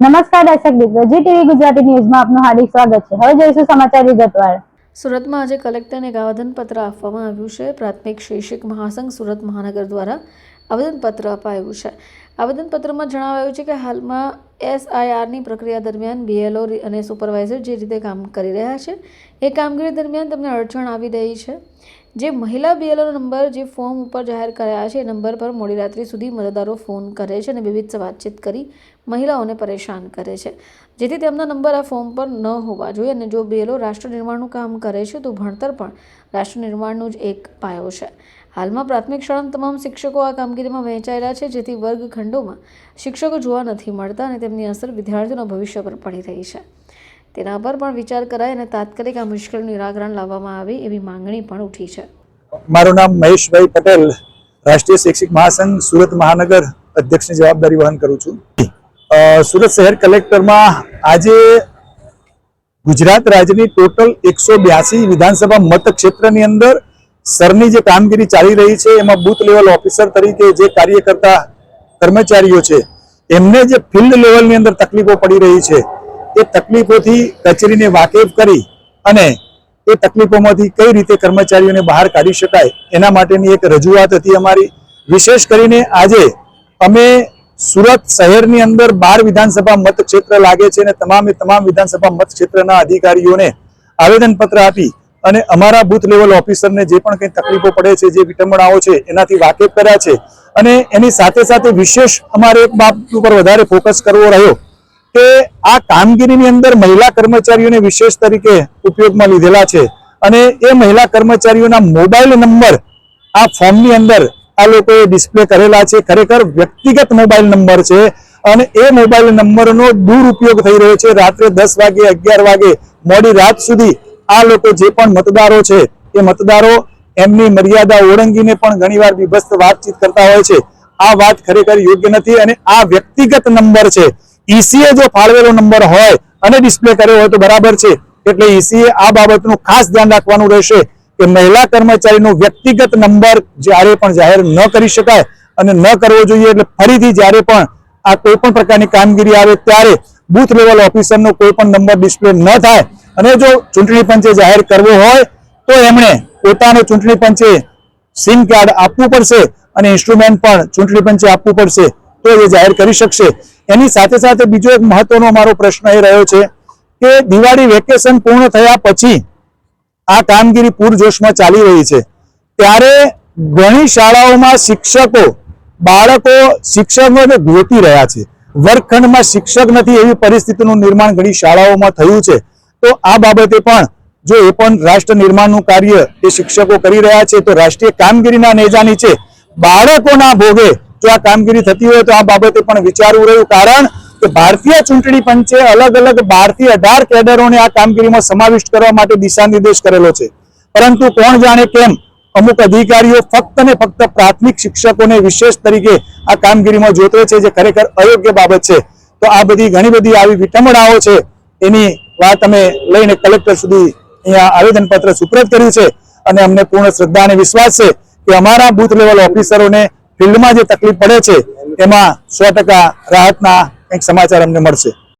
નમસ્કાર દર્શક મિત્રો, જી ટીવી ગુજરાતી ન્યૂઝમાં આપનું હાર્દિક સ્વાગત છે. હવે જોઈશું સમાચાર વિગતવાર. સુરતમાં આજે કલેક્ટરને એક આવેદનપત્ર આપવામાં આવ્યું છે. પ્રાથમિક શૈક્ષિક મહાસંઘ સુરત મહાનગર દ્વારા આવેદનપત્ર અપાયું છે. આવેદનપત્રમાં જણાવાયું છે કે હાલમાં એસઆઈઆરની પ્રક્રિયા દરમિયાન બીએલઓ અને સુપરવાઇઝર જે રીતે કામ કરી રહ્યા છે, એ કામગીરી દરમિયાન તમને અડચણ આવી રહી છે. જે મહિલા બીએલઓ નંબર જે ફોર્મ ઉપર જાહેર કરાયા છે, એ નંબર પર મોડી રાત્રિ સુધી મતદારો ફોન કરે છે અને વિવિધ વાતચીત કરી મહિલાઓને પરેશાન કરે છે. જેથી તેમના નંબર આ ફોર્મ પર ન હોવા જોઈએ અને જો બીએલઓ રાષ્ટ્ર નિર્માણનું કામ કરે છે, તો ભણતર પણ રાષ્ટ્ર નિર્માણનો જ એક પાયો છે. હાલમાં પ્રાથમિક શાળાના તમામ શિક્ષકો આ કામગીરીમાં વહેંચાયેલા છે, જેથી વર્ગખંડોમાં શિક્ષકો જોવા નથી મળતા અને તેમની અસર વિદ્યાર્થીઓના ભવિષ્ય પર પડી રહી છે. તેના પર પણ વિચાર કરાય અને તાત્કાલિક આ મુશ્કેલીનું નિરાકરણ લાવવામાં આવે એવી માંગણી પણ ઉઠી છે. મારું નામ મહેશભાઈ પટેલ, રાષ્ટ્રીય શૈક્ષિક મહાસંઘ સુરત મહાનગર અધ્યક્ષની જવાબદારી વહન કરું છું. સુરત શહેર કલેક્ટરમાં આજે ગુજરાત રાજ્યની ટોટલ એકસો બ્યાસી વિધાનસભા મતક્ષેત્રની અંદર સરની જે કામગીરી ચાલી રહી છે, એમાં બૂથ લેવલ ઓફિસર તરીકે જે કાર્ય કરતા કર્મચારીઓ છે, એમને જે ફિલ્ડ લેવલની અંદર તકલીફો પડી રહી છે, એ તકલીફોથી કચેરીને વાકેફ કરી અને એ તકલીફોમાંથી કઈ રીતે કર્મચારીઓને બહાર કાઢી શકાય, એના માટેની એક રજૂઆત હતી અમારી. વિશેષ કરીને આજે અમે સુરત શહેરની અંદર બાર વિધાનસભા મતક્ષેત્ર લાગે છે અને તમામે તમામ વિધાનસભા મતક્ષેત્રના અધિકારીઓને આવેદનપત્ર આપી અને અમારા બુથ લેવલ ઓફિસરને જે પણ કંઈ તકલીફો પડે છે, જે વિટંબણાઓ છે, એનાથી વાકેફ કર્યા છે. અને એની સાથે સાથે વિશેષ અમારે એક બાબત ઉપર વધારે ફોકસ કરવો રહ્યો કે આ કામગીરીની અંદર મહિલા કર્મચારીઓને વિશેષ તરીકે ઉપયોગમાં લીધેલા છે. અને એ મહિલા કર્મચારીઓના મોબાઈલ નંબર આ ફોર્મની અંદર આ લોકોએ ડિસ્પ્લે કરેલા છે. ખરેખર વ્યક્તિગત મોબાઈલ નંબર છે અને એ મોબાઈલ નંબરનો દુરુપયોગ થઈ રહ્યો છે. રાત્રે દસ વાગે, અગિયાર વાગે, મોડી રાત સુધી આ લોકો જે પણ મતદારો છે, એ મતદારો એમની મર્યાદા ઓળંગીને પણ ઘણીવાર વિભસ્ત વાતચીત કરતા હોય છે. આ વાત ખરેખર યોગ્ય નથી અને આ વ્યક્તિગત નંબર છે. ઈસીએ જો ફાળવેલો નંબર હોય અને ડિસ્પ્લે કર્યો હોય તો બરાબર છે. એટલે ઈસીએ આ બાબતનું ખાસ ધ્યાન રાખવાનું રહેશે કે મહિલા કર્મચારીનો વ્યક્તિગત નંબર જ્યારે પણ જાહેર ન કરી શકાય અને ન કરવો જોઈએ એટલે ફરીથી જ્યારે પણ આ કોઈ પણ પ્રકારની કામગીરી આવે ત્યારે બૂથ લેવલ ઓફિસરનો કોઈ પણ નંબર ડિસ્પ્લે ન થાય. અને જો ચૂંટણી પંચે જાહેર કરવો હોય તો એમણે પોતાનું ચૂંટણી પંચે સિમ કાર્ડ આપવું પડશે અને ઇન્સ્ટ્રુમેન્ટ પણ ચૂંટણી પંચે આપવું પડશે, તો એ જાહેર કરી શકશે. એની સાથે સાથે બીજો એક મહત્વનો મારો પ્રશ્ન એ રહ્યો છે કે દિવાળી વેકેશન પૂર્ણ થયા પછી આ કામગીરી પૂરજોશમાં ચાલી રહી છે. ત્યારે ઘણી શાળાઓમાં શિક્ષકો, બાળકો શિક્ષકોને ગોતી રહ્યા છે. વર્ગખંડમાં શિક્ષક નથી એવી પરિસ્થિતિનું નિર્માણ ઘણી શાળાઓમાં થયું છે. તો આ બાબતે પણ જો એ પણ રાષ્ટ્ર નિર્માણનું કાર્ય એ શિક્ષકો કરી રહ્યા છે, તો રાષ્ટ્રીય કામગીરીના નેજાની છે. બાળકોના ભોગે જો આ કામગીરી થતી હોય તો આ બાબતે પણ વિચારવું રહ્યું. કારણ કે ભારતીય ચૂંટણી પંચે અલગ અલગ બારથી અઢાર કેડરોને આ કામગીરીમાં સમાવિષ્ટ કરવા માટે દિશા નિર્દેશ કરેલો છે. પરંતુ કોણ જાણે કેમ અમુક અધિકારીઓ ફક્ત ને ફક્ત પ્રાથમિક શિક્ષકોને વિશેષ તરીકે આ કામગીરીમાં જોતરે છે, જે ખરેખર અયોગ્ય બાબત છે. તો આ બધી ઘણી બધી આવી વિટંબણાઓ છે. એની વાત અમે લઈને કલેક્ટર સુધી અહીંયા આવેદનપત્ર સુપ્રત કર્યું છે અને અમને પૂર્ણ શ્રદ્ધા અને વિશ્વાસ છે કે અમારા બુથ લેવલ ઓફિસરોને ફિલ્ડમાં જે તકલીફ પડે છે, એમાં સો ટકા રાહતના કંઈક સમાચાર અમને મળશે.